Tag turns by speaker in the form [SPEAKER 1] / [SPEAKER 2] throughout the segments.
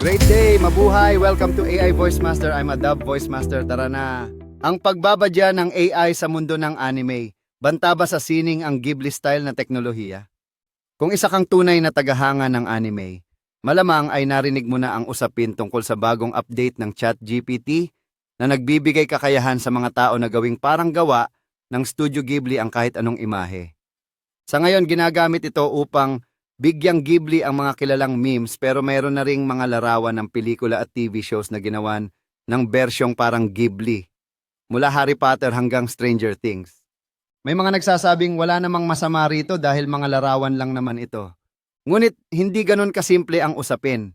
[SPEAKER 1] Great day! Mabuhay! Welcome to AI Voice Master. I'm a Dub Voice Master. Tara na! Ang pagbabadya ng AI sa mundo ng anime, banta ba sa sining ang Ghibli style na teknolohiya? Kung isa kang tunay na tagahanga ng anime, malamang ay narinig mo na ang usapin tungkol sa bagong update ng ChatGPT na nagbibigay kakayahan sa mga tao na gawing parang gawa ng Studio Ghibli ang kahit anong imahe. Sa ngayon, ginagamit ito upang Bigyang Ghibli ang mga kilalang memes pero mayroon na ring mga larawan ng pelikula at TV shows na ginawan ng bersyong parang Ghibli. Mula Harry Potter hanggang Stranger Things. May mga nagsasabing wala namang masama rito dahil mga larawan lang naman ito. Ngunit hindi ganun kasimple ang usapin.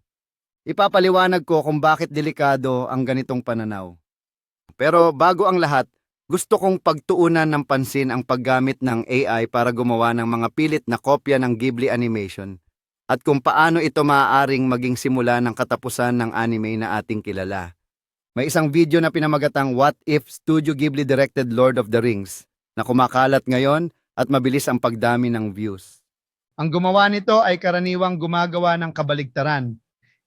[SPEAKER 1] Ipapaliwanag ko kung bakit delikado ang ganitong pananaw. Pero bago ang lahat, gusto kong pagtuunan ng pansin ang paggamit ng AI para gumawa ng mga pilit na kopya ng Ghibli animation at kung paano ito maaaring maging simula ng katapusan ng anime na ating kilala. May isang video na pinamagatang What If Studio Ghibli Directed Lord of the Rings na kumakalat ngayon at mabilis ang pagdami ng views. Ang gumawa nito ay karaniwang gumagawa ng kabaligtaran.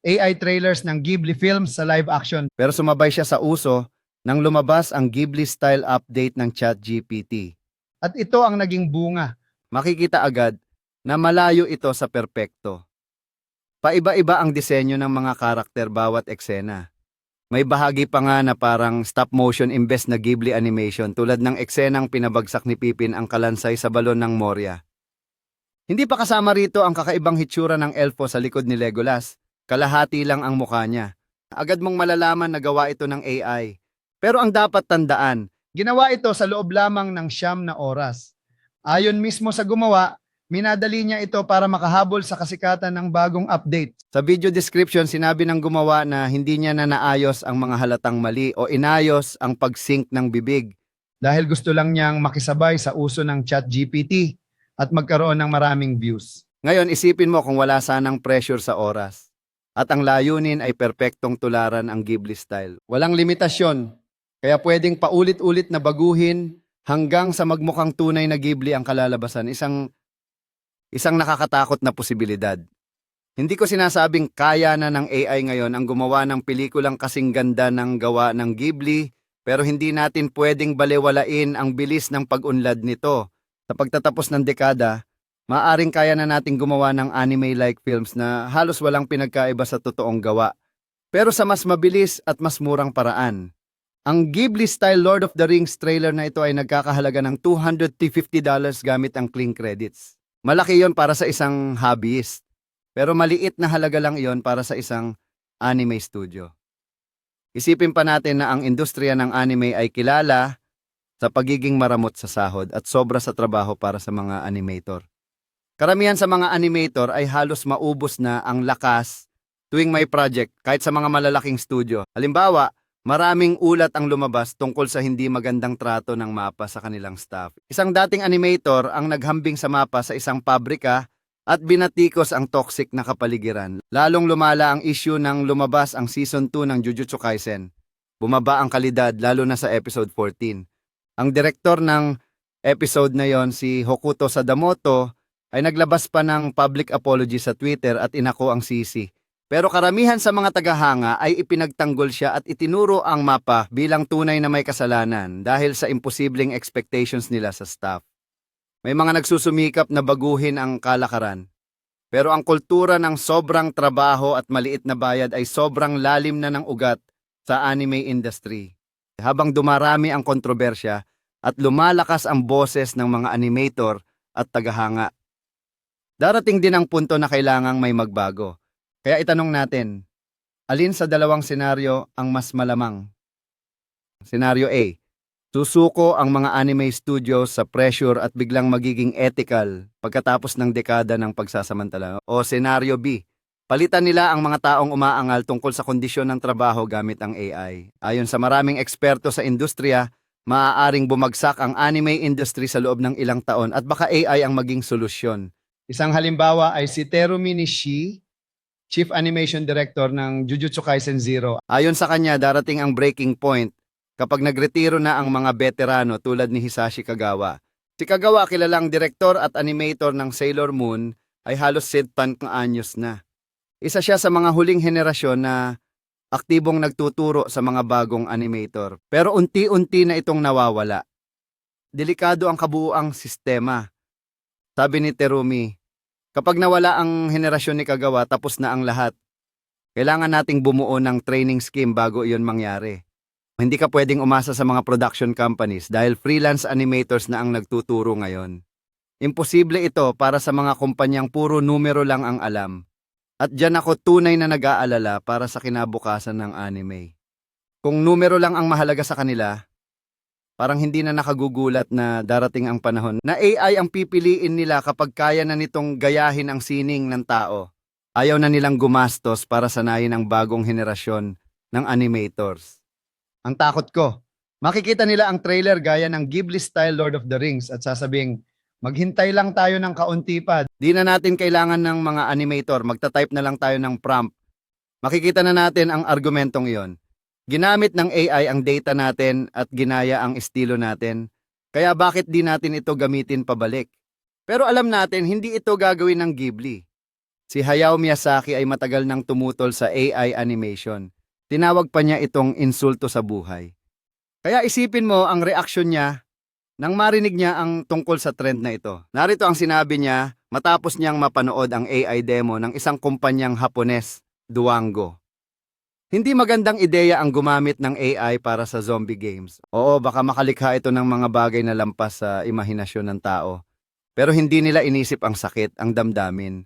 [SPEAKER 1] AI trailers ng Ghibli films sa live action. Pero sumabay siya sa uso nang lumabas ang Ghibli-style update ng ChatGPT. At ito ang naging bunga. Makikita agad na malayo ito sa perpekto. Paiba-iba ang disenyo ng mga karakter bawat eksena. May bahagi pa nga na parang stop motion imbes na Ghibli animation tulad ng eksenang pinabagsak ni Pipin ang kalansay sa balon ng Moria. Hindi pa kasama rito ang kakaibang hitsura ng elfo sa likod ni Legolas. Kalahati lang ang mukha niya. Agad mong malalaman na gawa ito ng AI. Pero ang dapat tandaan, ginawa ito sa loob lamang ng siyam na oras. Ayon mismo sa gumawa, minadali niya ito para makahabol sa kasikatan ng bagong update. Sa video description, sinabi ng gumawa na hindi niya na naayos ang mga halatang mali o inayos ang pag-sync ng bibig. Dahil gusto lang niyang makisabay sa uso ng chat GPT at magkaroon ng maraming views. Ngayon, isipin mo kung wala sanang pressure sa oras. At ang layunin ay perpektong tularan ang Ghibli style. Walang limitasyon, kaya pwedeng paulit-ulit na baguhin hanggang sa magmukhang tunay na Ghibli ang kalalabasan. Isang, isang nakakatakot na posibilidad. Hindi ko sinasabing kaya na ng AI ngayon ang gumawa ng pelikulang kasing ganda ng gawa ng Ghibli, pero hindi natin pwedeng balewalain ang bilis ng pag-unlad nito. Sa pagtatapos ng dekada, maaring kaya na nating gumawa ng anime-like films na halos walang pinagkaiba sa totoong gawa. Pero sa mas mabilis at mas murang paraan. Ang Ghibli-style Lord of the Rings trailer na ito ay nagkakahalaga ng $250 gamit ang clean credits. Malaki yon para sa isang hobbyist. Pero maliit na halaga lang iyon para sa isang anime studio. Isipin pa natin na ang industriya ng anime ay kilala sa pagiging maramot sa sahod at sobra sa trabaho para sa mga animator. Karamihan sa mga animator ay halos maubos na ang lakas tuwing may project kahit sa mga malalaking studio. Halimbawa, Maraming ulat ang lumabas tungkol sa hindi magandang trato ng mapa sa kanilang staff. Isang dating animator ang naghambing sa mapa sa isang pabrika at binatikos ang toxic na kapaligiran. Lalong lumala ang issue nang lumabas ang season 2 ng Jujutsu Kaisen. Bumaba ang kalidad lalo na sa episode 14. Ang direktor ng episode na yon si Hokuto Sadamoto ay naglabas pa ng public apology sa Twitter at inako ang sisi. Pero karamihan sa mga tagahanga ay ipinagtanggol siya at itinuro ang mapa bilang tunay na may kasalanan dahil sa imposibleng expectations nila sa staff. May mga nagsusumikap na baguhin ang kalakaran. Pero ang kultura ng sobrang trabaho at maliit na bayad ay sobrang lalim na ng ugat sa anime industry. Habang dumarami ang kontrobersya at lumalakas ang boses ng mga animator at tagahanga. Darating din ang punto na kailangang may magbago. Kaya itanong natin, alin sa dalawang senaryo ang mas malamang? Senaryo A, susuko ang mga anime studios sa pressure at biglang magiging ethical pagkatapos ng dekada ng pagsasamantala. O senaryo B, palitan nila ang mga taong umaangal tungkol sa kondisyon ng trabaho gamit ang AI. Ayon sa maraming eksperto sa industriya, maaaring bumagsak ang anime industry sa loob ng ilang taon at baka AI ang maging solusyon. Isang halimbawa ay si Terumi Nishi, Chief Animation Director ng Jujutsu Kaisen Zero. Ayon sa kanya, darating ang breaking point kapag nagretiro na ang mga veterano tulad ni Hisashi Kagawa. Si Kagawa, kilalang direktor at animator ng Sailor Moon, ay halos 70 anyos na. Isa siya sa mga huling henerasyon na aktibong nagtuturo sa mga bagong animator. Pero unti-unti na itong nawawala. Delikado ang kabuuang sistema. Sabi ni Terumi, kapag nawala ang henerasyon ni Kagawa, tapos na ang lahat. Kailangan nating bumuo ng training scheme bago iyon mangyari. Hindi ka pwedeng umasa sa mga production companies dahil freelance animators na ang nagtuturo ngayon. Imposible ito para sa mga kumpanyang puro numero lang ang alam. At dyan ako tunay na nag-aalala para sa kinabukasan ng anime. Kung numero lang ang mahalaga sa kanila, parang hindi na nakagugulat na darating ang panahon na AI ang pipiliin nila kapag kaya na nitong gayahin ang sining ng tao. Ayaw na nilang gumastos para sanayin ang bagong henerasyon ng animators. Ang takot ko, makikita nila ang trailer gaya ng Ghibli-style Lord of the Rings at sasabing, maghintay lang tayo ng kaunti pa. Di na natin kailangan ng mga animator, magta-type na lang tayo ng prompt. Makikita na natin ang argumentong iyon. Ginamit ng AI ang data natin at ginaya ang estilo natin. Kaya bakit di natin ito gamitin pabalik? Pero alam natin, hindi ito gagawin ng Ghibli. Si Hayao Miyazaki ay matagal nang tumutol sa AI animation. Tinawag pa niya itong insulto sa buhay. Kaya isipin mo ang reaksyon niya nang marinig niya ang tungkol sa trend na ito. Narito ang sinabi niya matapos niyang mapanood ang AI demo ng isang kumpanyang Hapones, Duango. Hindi magandang ideya ang gumamit ng AI para sa zombie games. Oo, baka makalikha ito ng mga bagay na lampas sa imahinasyon ng tao. Pero hindi nila inisip ang sakit, ang damdamin.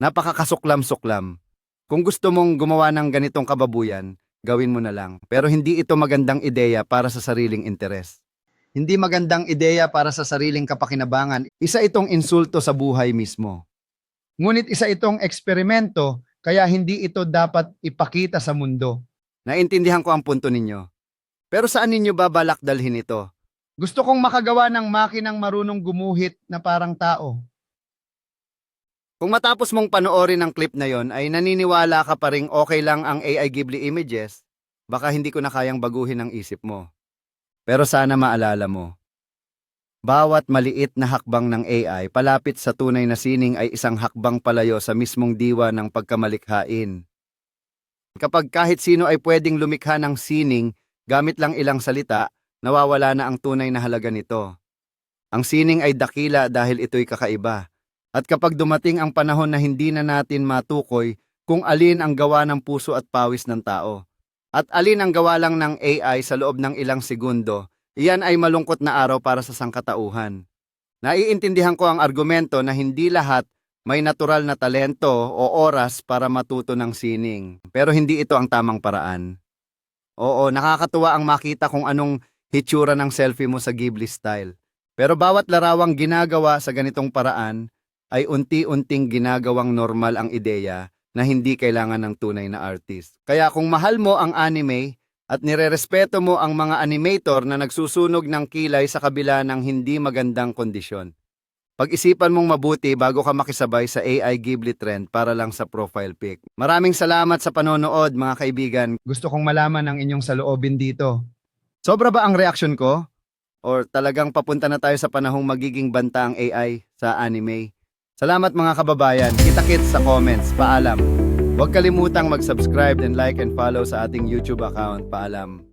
[SPEAKER 1] Napakakasuklam-suklam. Kung gusto mong gumawa ng ganitong kababuyan, gawin mo na lang. Pero hindi ito magandang ideya para sa sariling interes. Hindi magandang ideya para sa sariling kapakinabangan. Isa itong insulto sa buhay mismo. Ngunit isa itong eksperimento kaya hindi ito dapat ipakita sa mundo. Naintindihan ko ang punto ninyo. Pero saan ninyo ba balak dalhin ito? Gusto kong makagawa ng makinang marunong gumuhit na parang tao. Kung matapos mong panoorin ang clip na yon ay naniniwala ka pa ring okay lang ang AI Ghibli images, baka hindi ko na kayang baguhin ang isip mo. Pero sana maalala mo, bawat maliit na hakbang ng AI palapit sa tunay na sining ay isang hakbang palayo sa mismong diwa ng pagkamalikhain. Kapag kahit sino ay pwedeng lumikha ng sining gamit lang ilang salita, nawawala na ang tunay na halaga nito. Ang sining ay dakila dahil ito'y kakaiba. At kapag dumating ang panahon na hindi na natin matukoy kung alin ang gawa ng puso at pawis ng tao, at alin ang gawa lang ng AI sa loob ng ilang segundo, iyan ay malungkot na araw para sa sangkatauhan. Naiintindihan ko ang argumento na hindi lahat may natural na talento o oras para matuto ng sining, pero hindi ito ang tamang paraan. Oo, nakakatuwa ang makita kung anong hitsura ng selfie mo sa Ghibli style. Pero bawat larawang ginagawa sa ganitong paraan ay unti-unting ginagawang normal ang ideya na hindi kailangan ng tunay na artist. Kaya kung mahal mo ang anime at nirerespeto mo ang mga animator na nagsusunog ng kilay sa kabila ng hindi magandang kondisyon, pag-isipan mong mabuti bago ka makisabay sa AI Ghibli trend para lang sa profile pic. Maraming salamat sa panonood mga kaibigan. Gusto kong malaman ang inyong saloobin dito. Sobra ba ang reaksyon ko? Or talagang papunta na tayo sa panahong magiging banta ang AI sa anime? Salamat mga kababayan. Kita-kits sa comments. Paalam. Huwag kalimutang mag-subscribe and like and follow sa ating YouTube account. Paalam.